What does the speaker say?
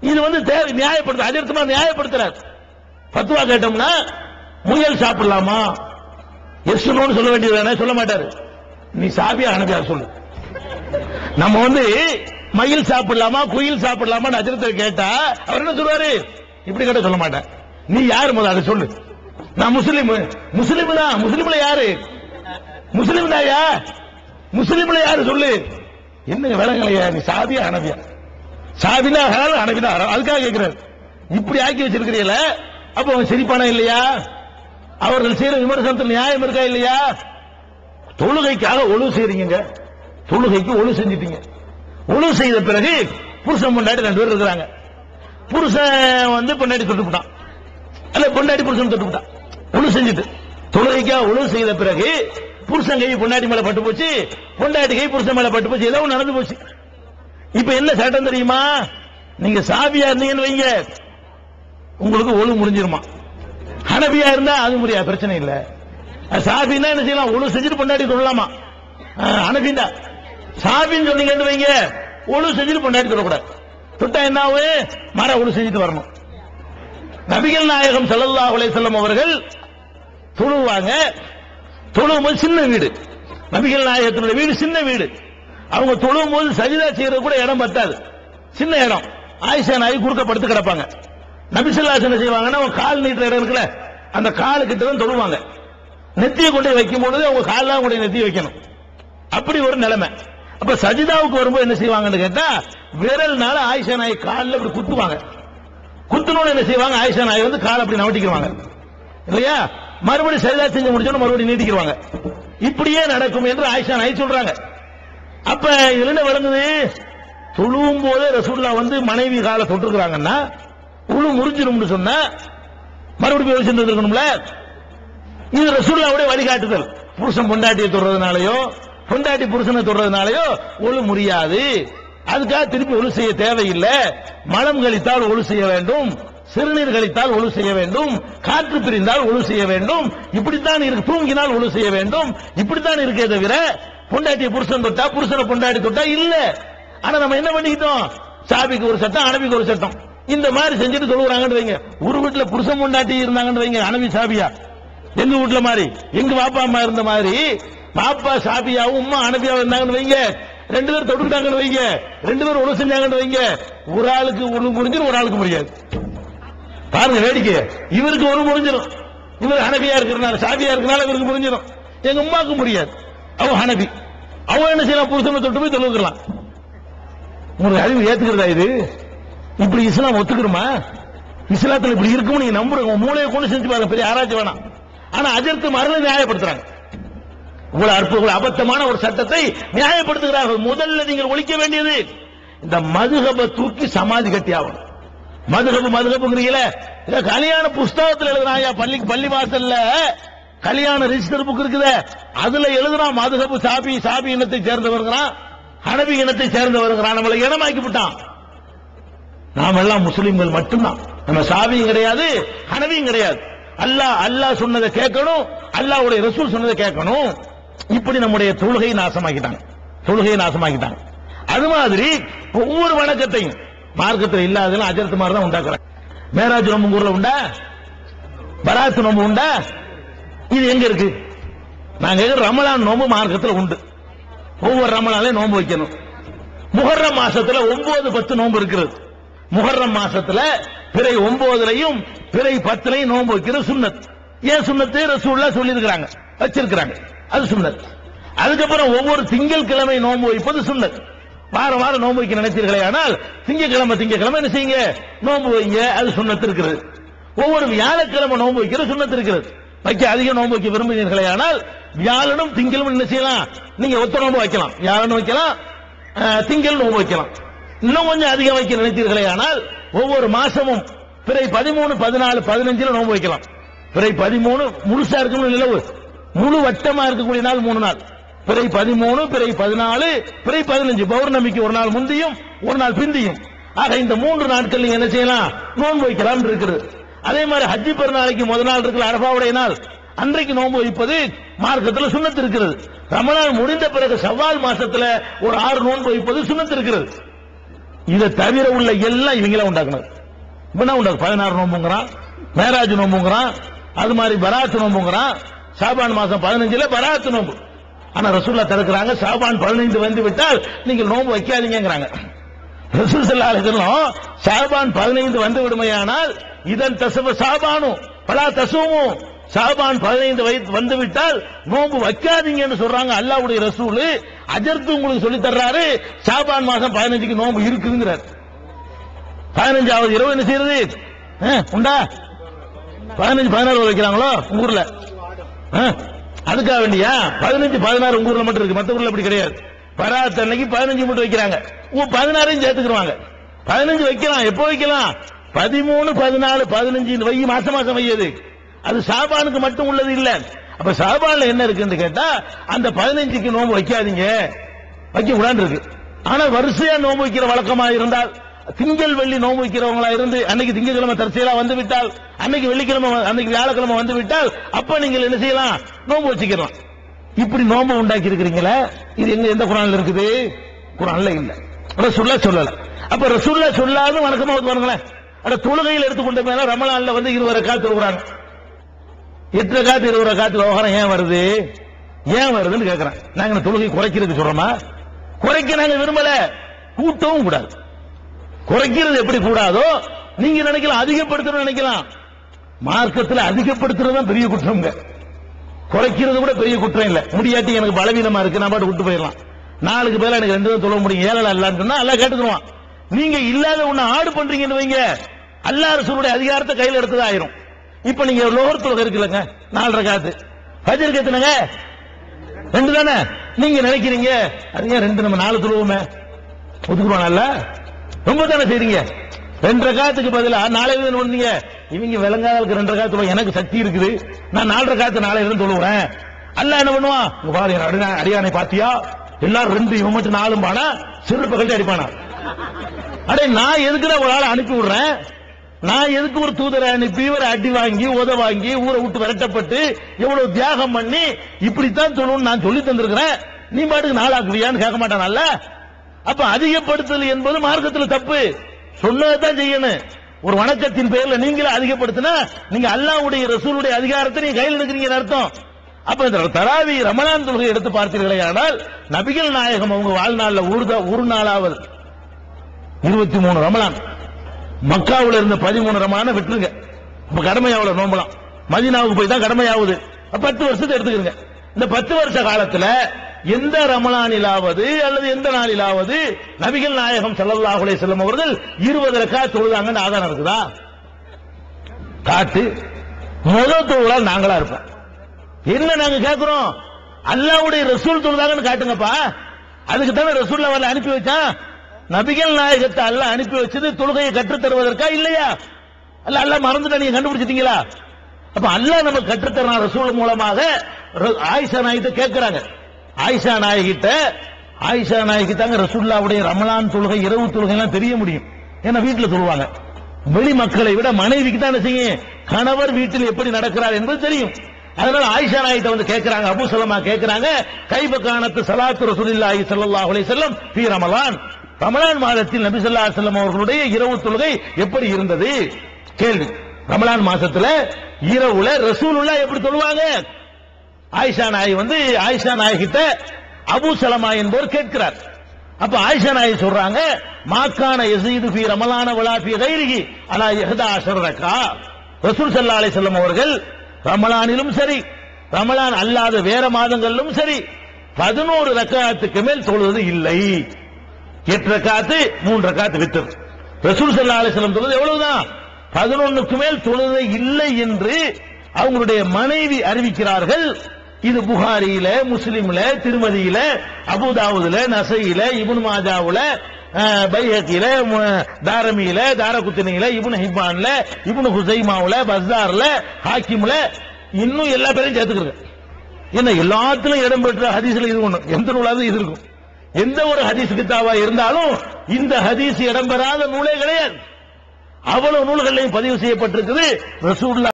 இது வந்து தேவை நியாயப்படுத்த அதிர்த்தமா நியாயப்படுத்துறார். பத்துவா கேட்டோம்னா முயல் சாப்பிடலாமா? எஸ் சொல்ல வேண்டியது வேணா சொல்ல மாட்டாரு. நீ சாபியா அனுப்பியா சொல்லு. நம்ம வந்து மயில் சாப்பிடலாமா குயில் சாப்பிடலாமா அஜரத்தை கேட்டா அவர் என்ன சொல்லுவாரு? இப்படி கேட்ட சொல்ல மாட்டேன். நீ யாரு முதல் அதை சொல்லு. நான் முஸ்லீம். முஸ்லீம் தான். முஸ்லீம்ல யாரு? முஸ்லீம் தாயா? முஸ்லீம்ல யாரு? சொல்லு. என்ன விலங்கலையா? நீ சாதியா அனதியா சாதினா ஹலால் அனவினா ஹராம் அதுக்காக கேட்கிறார். இப்படி ஆக்கி வச்சிருக்கிறீங்கள அப்ப அவன் சிரிப்பானா இல்லையா? அவர்கள் செய்யற விமர்சனத்தில் நியாயம் இருக்கா இல்லையா? தொழுகைக்காக ஒழு செய்றீங்க தொழுகைக்கு ஒழு செஞ்சிட்டீங்க. ஒழு செய்த பிறகு புருஷன் பொண்டாட்டி ரெண்டு பேர் இருக்கிறாங்க. புருஷன் வந்து பொண்டாட்டி தொட்டுவிட்டான் அல்ல பொண்டாட்டி புருஷன் தொட்டுவிட்டான் ஒழு செஞ்சுட்டு. தொழுகைக்காக ஒழு செய்த பிறகு புருஷன் கை பொண்டாட்டி மேல பட்டு போச்சு. பொண்டாட்டி கை புருஷன் மேல பட்டு போச்சு. ஏதோ நடந்து போச்சு. இப்ப என்ன சட்டம் தெரியுமா? நீங்க சாபியா இருந்தீங்கன்னு வைங்க. உங்களுக்கு ஒழு முடிஞ்சிருமா? ஹனபியா இருந்தா அது முடியாது பிரச்சனை இல்ல. சாபின்னா என்ன செய்யலாம்? ஒழு செஞ்சுட்டு பொண்டாட்டி சொல்லலாமா அனபிந்தா சாபின்னு சொன்னீங்கன்னு வைங்க. ஒழு செஞ்சுட்டு பொண்டாட்டி சொல்லக்கூடாது தொட்டா என்ன ஆகும் மர ஒழு செஞ்சுட்டு வரணும். நபிகள் நாயகம் சல்லல்லா அலைஹி செல்லம் அவர்கள் தொழுவாங்க. தொழுவும் சின்ன வீடு. நபிகள் நாயகத்தினுடைய வீடு சின்ன வீடு. அவங்க தொழுவும் போது சஜிதா செய்யறது கூட இடம் பத்தாது. சின்ன இடம். ஆயிஷா நாய் குறுக்க படுத்து கிடப்பாங்க. நபிசல்லாஸ் என்ன செய்வாங்கன்னா அவங்க கால் நீட்டுற இடம் இருக்குல்ல அந்த காலு கிட்ட தான் தொழுவாங்க. நெத்தியை கொண்டு வைக்கும் பொழுது அவங்க கால்லாம் கொண்டு நெத்தி வைக்கணும். அப்படி ஒரு நிலைமை. அப்ப சஜிதாவுக்கு வரும்போது என்ன செய்வாங்கன்னு கேட்டா விரல்னால ஆயிஷா நாய் காலில் அப்படி குத்துவாங்க. குத்துனோட என்ன செய்வாங்க ஆயிஷா நாய் வந்து காலை அப்படி நவட்டிக்குவாங்க இல்லையா? மறுபடியும் சரிதா செஞ்சு முடிச்சோன்னு மறுபடியும் நீட்டிக்கிடுவாங்க இப்படியே நடக்கும் என்று ஆயிஷா நாய் சொல்றாங்க. அப்ப இதுல என்ன விளங்குது? தொழுவும் போதே ரசூல்லா வந்து மனைவி காலை தொட்டுருக்காங்கன்னா உழு முறிஞ்சிடும்னு சொன்னா மறுபடியும் போய் இருக்கணும்ல இது ரசூல்லாவுடைய வழிகாட்டுதல். புருஷன் பொண்டாட்டியை தொடுறதுனாலயோ பொண்டாட்டி புருஷனை தொடுறதுனாலயோ ஒழு முடியாது அதுக்காக திருப்பி ஒழு செய்ய தேவையில்லை. மலம் கழித்தால் ஒழு செய்ய வேண்டும். சிறுநீர் கழித்தால் ஒழு செய்ய வேண்டும். காற்று பிரிந்தால் ஒழு செய்ய வேண்டும். இப்படித்தான் இருக்கு. தூங்கினால் ஒழு செய்ய வேண்டும். இப்படித்தான் இருக்கே தவிர பொண்டாட்டியை புருஷன் தொட்டா புருஷனை பொண்டாட்டி தொட்டா இல்ல. ஆனா நம்ம என்ன பண்ணிக்கிட்டோம்? சாபிக்கு ஒரு சட்டம் அனபிக்கு ஒரு சட்டம். இந்த மாதிரி செஞ்சுட்டு சொல்லுறாங்கன்னு வைங்க. ஒரு வீட்டுல புருஷன் பொண்டாட்டி இருந்தாங்கன்னு வைங்க அனபி சாபியா. எங்க வீட்டுல மாதிரி? எங்க பாப்பா அம்மா இருந்த மாதிரி? பாப்பா சாபியாவும் உம்மா அனபியாவும் இருந்தாங்கன்னு வைங்க. ரெண்டு பேரும் தொட்டுக்கிட்டாங்கன்னு வைங்க. ரெண்டு பேரும் ஒழு செஞ்சாங்கன்னு வைங்க. ஒரு ஆளுக்கு ஒண்ணு முடிஞ்சிடும் ஒரு ஆளுக்கு முடியாது. பாருங்க வேடிக்கை இவருக்கு ஒரு முடிஞ்சிடும் இவர் ஹனபியா இருக்கிறனால சாபியா இருக்கிறனால இவருக்கு முடிஞ்சிடும் எங்க உமாக்கு முடியாது. அவன் ஹனபி. அவன் என்ன செய்யலாம் புருஷனை தொட்டு போய் தொழுக்கலாம் உங்களுக்கு அறிவு ஏத்துக்கிறதா இது? இப்படி இஸ்லாம் ஒத்துக்கிறோமா? இஸ்லாத்துல இப்படி இருக்கும் நீங்க நம்புறீங்க உங்க மூளையை கொண்டு செஞ்சு பாருங்க. பெரிய ஆராய்ச்சி வேணாம். ஆனா அதற்கு மரண நியாயப்படுத்துறாங்க. இவ்வளவு அற்ப அபத்தமான ஒரு சட்டத்தை நியாயப்படுத்துகிறார்கள். முதல்ல நீங்கள் ஒழிக்க வேண்டியது இந்த மதுகப தூக்கி சமாதி கட்டி ஆகணும். மதுகபு மதுகபுங்கிறீங்களே. கல்யாண புஸ்தகத்துல எழுதுறாங்க பள்ளி பள்ளி வாசல்ல. கல்யாண ரிஜிஸ்டர் புக் இருக்குதே. அதுல எழுதுறான் மதுகபு சாபி சாபி இனத்தை சேர்ந்தவருங்கிறான் ஹனபி இனத்தை சேர்ந்தவருங்கிறான் நம்மளை இனமாக்கி விட்டான் நாம் எல்லாம் முஸ்லிம்கள் மட்டும்தான். நம்ம சாபியும் கிடையாது ஹனவியும் கிடையாது. அல்லாஹ் அல்லாஹ் சொன்னதை கேட்கணும் அல்லாஹ்வுடைய ரசூல் சொன்னதை கேட்கணும். இப்படி நம்முடைய தொழுகையை நாசமாக்கிட்டாங்க. தொழுகையை நாசமாக்கிட்டாங்க. அது மாதிரி ஒவ்வொரு வணக்கத்தையும் மார்க்கத்தில் இல்லாதெல்லாம் அஜரத்து மாதிரி தான் உண்டாக்குறாங்க. மேராஜ் நோம்பு ஊர்ல உண்டா? பராத்து நோம்பு உண்டா? இது எங்க இருக்கு? நாங்க ரமலான் நோம்பு மார்க்கத்தில் உண்டு. ஒவ்வொரு ரமலாலே நோம்பு வைக்கணும். முகர்ரம் மாசத்துல ஒன்பது பத்து நோம்பு இருக்கிறது. முகர்ரம் மாசத்துல பிறை ஒன்பதுலையும் பிறை பத்துலையும் நோன்பு வைக்கிறது சுன்னத். ஏன் சுண்ணத்து ரசூல்லா சொல்லியிருக்கிறாங்க. வச்சிருக்கிறாங்க. அது சுன்னத். அதுக்கப்புறம் ஒவ்வொரு திங்கள் கிழமை நோன்பு வைப்பது சுண்ணத் வாரம் வாரம் நோன்பு வைக்க நினைத்தீர்களே ஆனால் திங்கக்கிழமை திங்கக்கிழமை என்ன செய்யுங்க? நோன்பு வைங்க. அது சுண்ணத்து இருக்கிறது. ஒவ்வொரு வியாழக்கிழமை நோன்பு வைக்கிற சுன்னத்து இருக்கிறது. வைக்க அதிக நோன்பு வைக்க விரும்புகிறீர்களே ஆனால் வியாழனும் திங்களும் என்ன செய்யலாம்? நீங்க ஒத்த நோன்பு வைக்கலாம். வியாழனும் வைக்கலாம் திங்கள் நோன்பு வைக்கலாம். இன்னும் கொஞ்சம் அதிகம் வைக்க நினைத்தீர்களே ஆனால் ஒவ்வொரு மாசமும் பிறை பதிமூணு பதினாலு பதினஞ்சுல நோன்பு வைக்கலாம். பிறை பதிமூணு முழுசா இருக்கணும் நிலவு? முழு வட்டமா இருக்கக்கூடிய நாள் மூணு நாள். பிறை பதிமூணு பிறை பதினாலு பிறை பதினஞ்சு. பௌர்ணமிக்கு ஒரு நாள் முந்தியும் ஒரு நாள் பிந்தியும். ஆக இந்த மூன்று நாட்கள் நீங்க என்ன செய்யலாம்? நோன்பு வைக்கலாம் இருக்கிறது. அதே மாதிரி ஹஜ்ஜி பெருநாளைக்கு முதல் நாள் இருக்கிற அரபாவுடைய நாள். அன்றைக்கு நோன்பு வைப்பது மார்க்கத்தில் சுண்ணத்து இருக்கிறது. ரமலான் முடிந்த பிறகு செவ்வால் மாசத்துல ஒரு ஆறு நோன்பு வைப்பது சுண்ணத்து இருக்கிறது. இதை தவிர உள்ள எல்லாம் இவங்களா உண்டாக்குனது இப்ப என்ன உண்டாக்கு? பதினாறு நோம்புங்கிறான் மேராஜ் நோம்புங்கிறான் அது மாதிரி பராத் நோம்புங்கிறான் சாபான் மாசம் பதினஞ்சுல பராத் நோம்பு ஆனா ரசூல்லா தடுக்கிறாங்க சாபான் பதினைந்து வந்து விட்டால் நீங்கள் நோம்பு வைக்காதீங்கிறாங்க ரசூல் பதினைந்து வந்து விடுமையானால் இதன் தசவ சாபானும் பலா தசுவும் சாபான் பதினைந்து வயது வந்து விட்டால் நோன்பு வைக்காதீங்கன்னு சொல்றாங்க அல்லாவுடைய ரசூலு. அஜர்த்து உங்களுக்கு சொல்லி தர்றாரு சாபான் மாசம் பதினஞ்சுக்கு நோன்பு இருக்குங்கிறார். பதினஞ்சாவது இரவு என்ன செய்யறது? உண்டா? பதினஞ்சு பதினாறு வைக்கிறாங்களோ உங்க ஊர்ல? அதுக்காக வேண்டியா? பதினஞ்சு பதினாறு உங்க ஊர்ல மட்டும் இருக்கு மத்த ஊர்ல அப்படி கிடையாது. பராத் அன்னைக்கு பதினஞ்சு மட்டும் வைக்கிறாங்க. பதினாறையும் சேர்த்துக்குவாங்க பதினஞ்சு வைக்கலாம். எப்போ வைக்கலாம்? பதிமூணு பதினாலு பதினஞ்சு வை மாசம் மாசம் வையது அது. சாபானுக்கு மட்டும் உள்ளது இல்ல. அப்ப சாபான்ல என்ன இருக்குன்னு கேட்டா அந்த பதினஞ்சுக்கு நோன்பு வைக்காதீங்க. வைக்க கூடாது இருக்கு. ஆனா வரிசையா நோன்பு வைக்கிற வழக்கமா இருந்தால் திங்கள் வெள்ளி நோன்பு வைக்கிறவங்களா இருந்து அன்னைக்கு திங்கக்கிழமை தற்செயலா வந்து விட்டால் அன்னைக்கு வெள்ளிக்கிழமை அன்னைக்கு வியாழக்கிழமை வந்து விட்டால் அப்ப நீங்கள் என்ன செய்யலாம்? நோன்பு வச்சுக்கலாம் இப்படி நோன்பு உண்டாக்கி இருக்கிறீங்களா இது எங்க எந்த குரான்ல இருக்குது? குரான்ல இல்ல. ரசூல்லா சொல்லல. அப்ப ரசூல்லா சொல்லாத வணக்கமா வந்து பாருங்களேன். அட தொழுகையில் எடுத்துக்கொண்ட மேல ரமலான்ல வந்து இருவரை காத்து தொழுகிறாங்க. எத்தனை காத்து இருவரை காத்து விவகாரம் ஏன் வருது? ஏன் வருதுன்னு கேட்கிறேன் நாங்க தொழுகை குறைக்கிறதுக்கு சொல்றோமா? குறைக்க நாங்க விரும்பல. கூட்டவும் கூடாது. குறைக்கிறது எப்படி கூடாதோ நீங்க நினைக்கலாம் அதிகப்படுத்தணும் நினைக்கலாம். மார்க்கத்தில் அதிகப்படுத்துறது தான் பெரிய குற்றம்ங்க குறைக்கிறது கூட பெரிய குற்றம் இல்ல. முடியாட்டி எனக்கு பலவீனமா இருக்கு நான் பாட்டு விட்டு போயிடலாம். நாளுக்கு பேர எனக்கு ரெண்டு தான் சொல்ல முடியும். ஏழை இல்லான்னு சொன்னா எல்லாம் கேட்டுக்குருவான் நீங்க இல்லாத ஒண்ணு ஆடு பண்றீங்கன்னு வைங்க. அல்லா ரசூலுடைய அதிகாரத்தை கையில் எடுத்தது ஆயிரும். இப்ப நீங்க லோகர் தொழுகை இருக்குல்லங்க நாலரை காத்து. ஃபஜருக்கு எத்தனைங்க ரெண்டு தானே? நீங்க நினைக்கிறீங்க அது ஏன் ரெண்டு நம்ம நாலு தொழுவோமே. ஒத்துக்குவானல்ல ரொம்ப தானே செய்றீங்க? ரெண்டரை காத்துக்கு பதிலா நாளை என்ன பண்ணீங்க இவங்க விளங்காதலுக்கு ரெண்டரை காத்து எனக்கு சக்தி இருக்குது. நான் நாலரை காத்து நாளை இருந்து சொல்லுவேன் அல்ல என்ன பண்ணுவான்? இங்க பாரு அடியானை பாத்தியா? எல்லாரும் ரெண்டு இவன் மட்டும் நாலும் பானா சிறு பகல் அடிப்பானா? அடே நான் எதுக்குடா ஒரு ஆளை அனுப்பி விடுறேன்? நான் எதுக்கு ஒரு தூதரை அனுப்பி ஒரு அடி வாங்கி உத வாங்கி ஊரை விட்டு விரட்டப்பட்டு எவ்வளவு தியாகம் பண்ணி இப்படித்தான் சொல்லணும்னு நான் சொல்லி தந்திருக்கிறேன். நீ பாட்டுக்கு நாளாக்குவியான்னு கேட்க மாட்டானல்ல அப்ப அதிகப்படுத்தல் என்பது மார்க்கத்தில் தப்பு. சொன்னதான் செய்யணும். ஒரு வணக்கத்தின் பெயர்ல நீங்களே அதிகப்படுத்தினா நீங்க அல்லாவுடைய ரசூலுடைய அதிகாரத்தை நீங்க கையில் எடுக்கிறீங்க அர்த்தம். அப்ப இந்த தராவி ரமணான் தொழுகை எடுத்து பார்த்தீர்களே ஆனால் நபிகள் நாயகம் அவங்க வாழ்நாள்ல ஒரு ஒரு நாளாவது. இருபத்தி மூணு ரமலான். மக்காவில் இருந்த பதிமூணு ரமலான விட்டுருங்க. இப்ப கடமையாவில் நோம்பலாம். மதினாவுக்கு போய் தான் கடமையாவது பத்து வருஷத்தை எடுத்துக்கிறங்க. இந்த பத்து வருஷ காலத்துல எந்த ரமலானிலாவது அல்லது எந்த நாளிலாவது நபிகள் நாயகம் ஸல்லல்லாஹு செல்லும் அவர்கள் இருபது ரக்கா தொழுதாங்கன்னு ஆதாரம் இருக்குதா? காட்டு. முதல் தொழுதால் நாங்களா இருப்போம். என்ன நாங்க கேட்கிறோம் அல்லாவுடைய ரசூல் தொழுதாங்கன்னு காட்டுங்கப்பா. அதுக்கு தானே ரசூல் அவர்களை அனுப்பி வச்சான். நபிகள் நாயகத்தை அல்ல அனுப்பி வச்சது தொழுகையை கற்றுத் தருவதற்கா இல்லையா? அல்ல அல்ல மறந்துட்டா நீங்க கண்டுபிடிச்சிட்டீங்களா? அப்ப அல்லாஹ் நம்ம கற்றுத்தரான் ரசூல் மூலமாக. ர- ஆயிஷா நாயகிட்ட கேட்கிறாங்க. ஆயிஷா நாயகிட்ட ஆயிஷா நாயகி தாங்க ரசுல்லாவுடைய ரமலான் தொழுகை இரவு தொழுகை எல்லாம் தெரிய முடியும். ஏன்னா வீட்டுல சொல்லுவாங்க வெளி மக்களை விட மனைவிக்கு தான் என்ன செய்யும்? கணவர் வீட்டில் எப்படி நடக்கிறார் என்பது தெரியும். அதனால ஆயிஷா நாயகிட்ட வந்து கேட்கிறாங்க அபு சலமா கேட்கிறாங்க கைப சலாத்து ரசூலில்லாஹி ஸல்லல்லாஹு அலைஹி வஸல்லம் ஃபீ ரமலான். ரமலான் மாதத்தில் நபி ஸல்லல்லாஹு அலைஹி வஸல்லம் அவர்களுடைய இரவு தொழுகை எப்படி இருந்தது? கேள்வி. ரமலான் மாசத்துல இரவுல ரசூலுல்லாஹ் எப்படி தொழுவாங்க? ஆயிஷா நாயகி வந்து ஆயிஷா நாயகிட்ட அபு சலமா என்பவர் கேட்கிறார். அப்ப ஆயிஷா நாயகி சொல்றாங்க மாக்கான எசீது பி ரமலான விழாபிய தைரிகி அலா இஹ்தா அசரக்கா ரக்கா ரசூல் சல்லா அலி செல்லம் அவர்கள் ரமலானிலும் சரி ரமலான் அல்லாத வேற மாதங்களிலும் சரி பதினோரு ரக்காத்துக்கு மேல் தொழுவது இல்லை. எட்டு ரக்காத்து மூன்று ரக்காத்து வித்தர். ரசூல் சல்லா அலி செல்லம் தொழுது எவ்வளவுதான்? பதினொன்னுக்கு மேல் தொழுவது இல்லை என்று அவங்களுடைய மனைவி அறிவிக்கிறார்கள். இது புகாரியில முஸ்லிம்ல திருமதியில அபுதாவுதுல நசையில இபுன் மாஜாவுல பைஹக்கில தாரமியில தாரகுத்தினியில இபுன் ஹிப்பான்ல இபுன் ஹுசைமாவுல பஸ்தார்ல ஹாக்கிம்ல இன்னும் எல்லா பேரையும் சேர்த்துக்கிறது. என்ன எல்லாத்திலும் இடம்பெற்ற ஹதீஸ்ல இது ஒண்ணு. எந்த நூலாவது இது இருக்கும். எந்த ஒரு ஹதீஸ் கித்தாவா இருந்தாலும் இந்த ஹதீஸ் இடம்பெறாத நூலே கிடையாது. அவ்வளவு நூல்களையும் பதிவு செய்யப்பட்டிருக்குது. ரசூல்லா